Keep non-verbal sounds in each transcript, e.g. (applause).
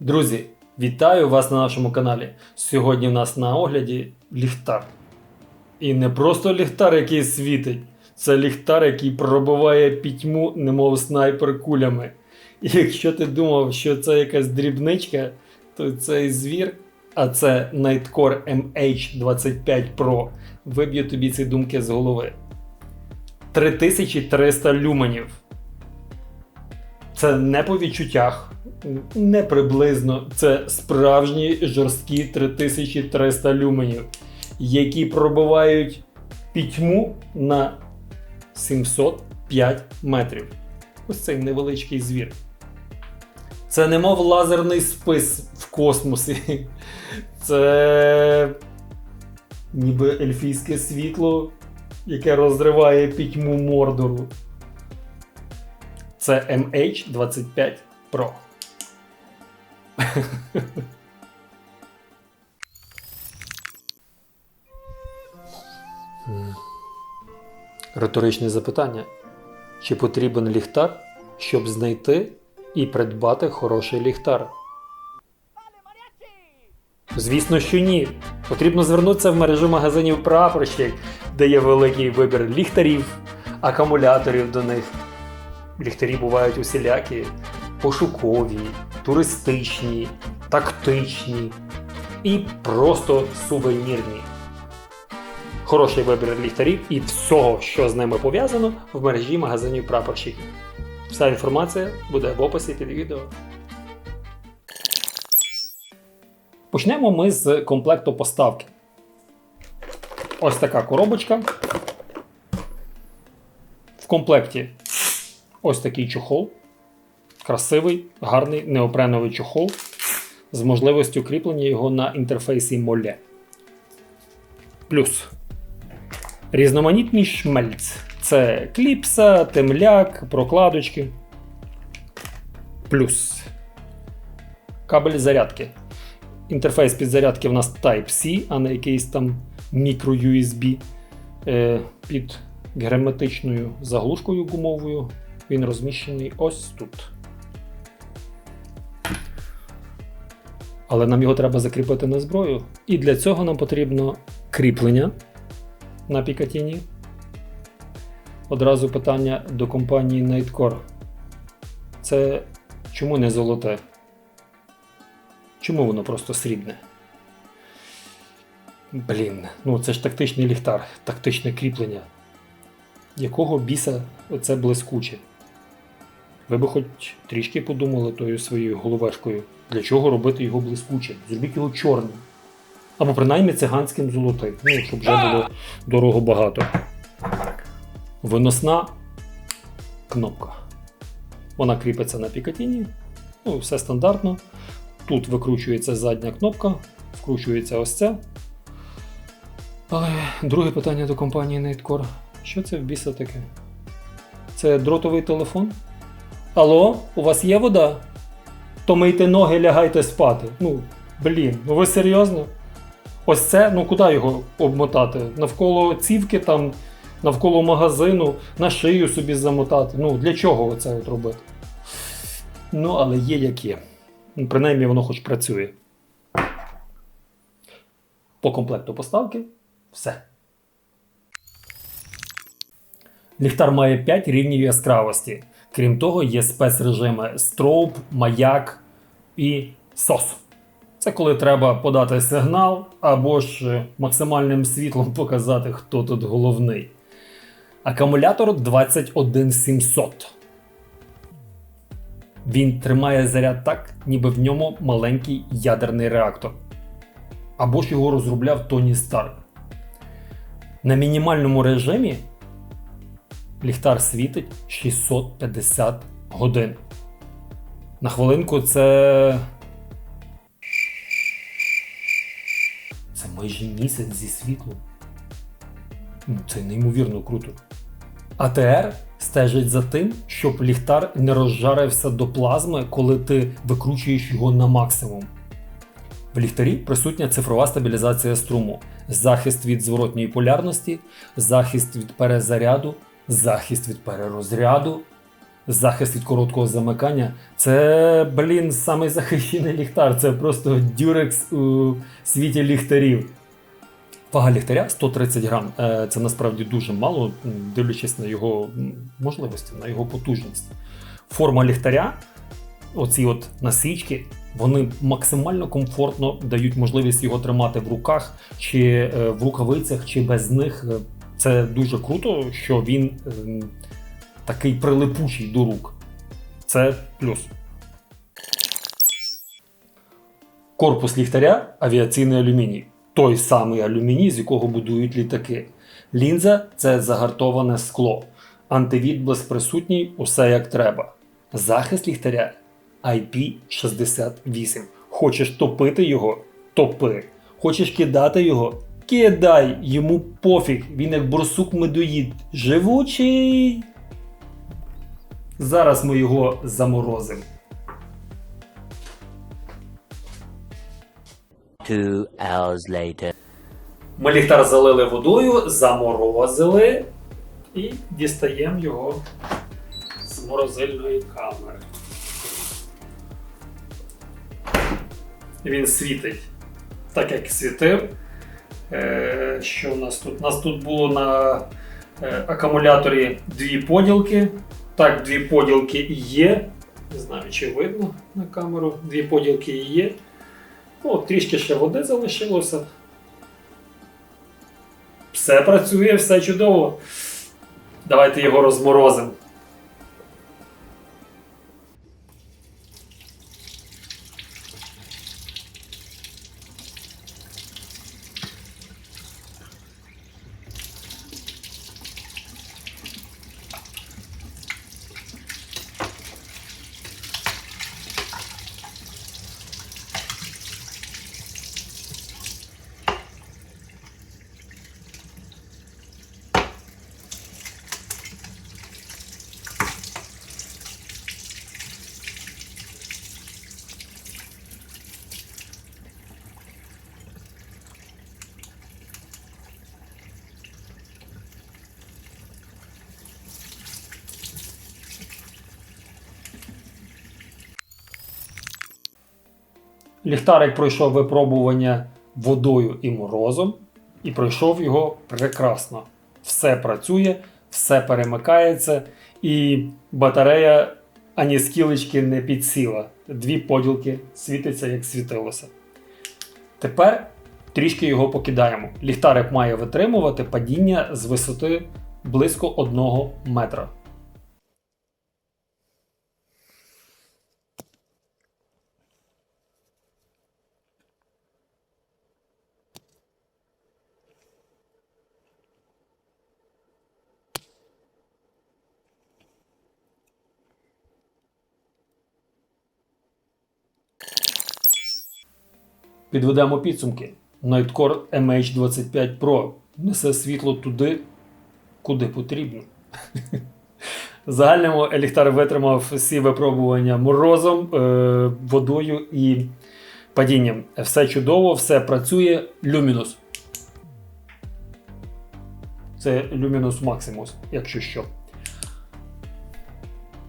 Друзі, вітаю вас на нашому каналі. Сьогодні в нас на огляді ліхтар. І не просто ліхтар, який світить, це ліхтар, який пробиває пітьму, немов снайпер кулями. І якщо ти думав, що це якась дрібничка, то цей звір, а це Nightcore MH25 Pro, виб'є тобі ці думки з голови. 3300 люменів. Це не по відчуттях, не приблизно. Це справжні жорсткі 3300 люменів, які пробивають пітьму на 705 метрів. Ось цей невеличкий звір. Це немов лазерний спис в космосі. (laughs) Це ніби ельфійське світло, яке розриває пітьму Мордору. Це MH25 Pro. Риторичне запитання. Чи потрібен ліхтар, щоб знайти і придбати хороший ліхтар? Звісно, що ні. Потрібно звернутися в мережу магазинів прапорщик, де є великий вибір ліхтарів, акумуляторів до них. Ліхтарі бувають усілякі, пошукові, туристичні, тактичні і просто сувенірні. Хороший вибір ліхтарів і всього, що з ними пов'язано, в мережі магазинів прапорщиків. Вся інформація буде в описі під відео. Почнемо ми з комплекту поставки. Ось така коробочка. В комплекті ось такий чохол. Красивий, гарний неопреновий чохол з можливістю кріплення його на інтерфейсі Моле. Плюс різноманітний шмельц. Це кліпса, темляк, прокладочки. Плюс кабель зарядки. Інтерфейс підзарядки в нас Type-C, а не якийсь там мікро-USB. Е, під герметичною заглушкою гумовою. Він розміщений ось тут. Але нам його треба закріпити на зброю. І для цього нам потрібно кріплення на Пікатіні. Одразу питання до компанії Nightcore. Це чому не золоте? Чому воно просто срібне? Блін, ну це ж тактичний ліхтар, тактичне кріплення. Якого біса оце блискуче? Ви би хоч трішки подумали тою своєю головешкою, для чого робити його блискучим? Зробіть його чорним. Або принаймні циганським золотим. Ну, щоб вже було дорого багато. Виносна кнопка. Вона кріпиться на пікатіні. Ну, все стандартно. Тут викручується задня кнопка, вкручується ось ця. Але друге питання до компанії Nightcore. Що це в біса таке? Це дротовий телефон? Алло, у вас є вода? То мийте ноги, лягайте спати. Ну, блін, ну ви серйозно? Ось це, ну куди його обмотати? Навколо цівки, там, навколо магазину, на шию собі замотати. Ну, для чого оце от робити? Ну, але є як є. Ну, Принаймні воно хоч працює. По комплекту поставки все. Ліхтар має 5 рівнів яскравості. Крім того, є спецрежими Strobe, Маяк і SOS. Це коли треба подати сигнал або ж максимальним світлом показати, хто тут головний. Акумулятор 21700. Він тримає заряд так, ніби в ньому маленький ядерний реактор. Або ж його розробляв Тоні Старк. На мінімальному режимі ліхтар світить 650 годин. На хвилинку це. Це майже місяць зі світлом. Це неймовірно круто. АТР стежить за тим, щоб ліхтар не розжарився до плазми, коли ти викручуєш його на максимум. В ліхтарі присутня цифрова стабілізація струму, захист від зворотньої полярності, захист від перезаряду, захист від перерозряду. захист від короткого замикання. Це, блін, самий захищений ліхтар. Це просто дюрекс у світі ліхтарів. Вага ліхтаря 130 грам. Е, Це насправді дуже мало, дивлячись на його можливості, на його потужність. Форма ліхтаря, оці от насічки, вони максимально комфортно дають можливість його тримати в руках, чи е, в рукавицях, чи без них. Це дуже круто, що він ем, такий прилипучий до рук. Це плюс. Корпус ліхтаря авіаційний алюміній. Той самий алюміній, з якого будують літаки. Лінза це загартоване скло. Антивідблиск присутній, усе як треба. Захист ліхтаря IP68. Хочеш топити його? Топи. Хочеш кидати його? Кидай! Йому пофіг, він як борсук медоїд. Живучий. Зараз ми його заморозимо. Two hours later. Ми ліхтар залили водою, заморозили і дістаємо його з морозильної камери. Він світить так, як світив. Е, Що у нас тут? У нас тут було на е, акумуляторі дві поділки. Так, дві поділки і є. Не знаю, чи видно на камеру. Дві поділки є. Ну, трішки ще води залишилося. Все працює, все чудово. Давайте його розморозимо. Ліхтарик пройшов випробування водою і морозом, і пройшов його прекрасно. Все працює, все перемикається, і батарея ані скілечки не підсіла. Дві поділки світиться, як світилося. Тепер трішки його покидаємо. Ліхтарик має витримувати падіння з висоти близько 1 метра. Підведемо підсумки. Nightcore MH25 Pro несе світло туди, куди потрібно. (laughs) Загальному ліхтар витримав всі випробування морозом, е, водою і падінням. Все чудово, все працює. Luminous. Це Luminous Maximus, якщо що.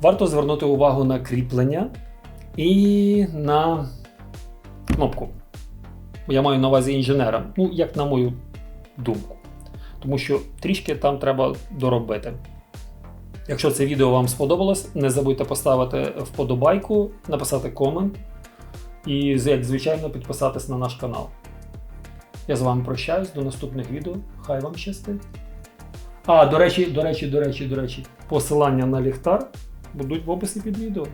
Варто звернути увагу на кріплення і на кнопку. Я маю на увазі інженера, ну, як на мою думку. Тому що трішки там треба доробити. Якщо це відео вам сподобалось, не забудьте поставити вподобайку, написати комент і, як звичайно, підписатись на наш канал. Я з вами прощаюсь до наступних відео. Хай вам щастить. А, до речі, до речі, до речі, до речі, посилання на ліхтар будуть в описі під відео.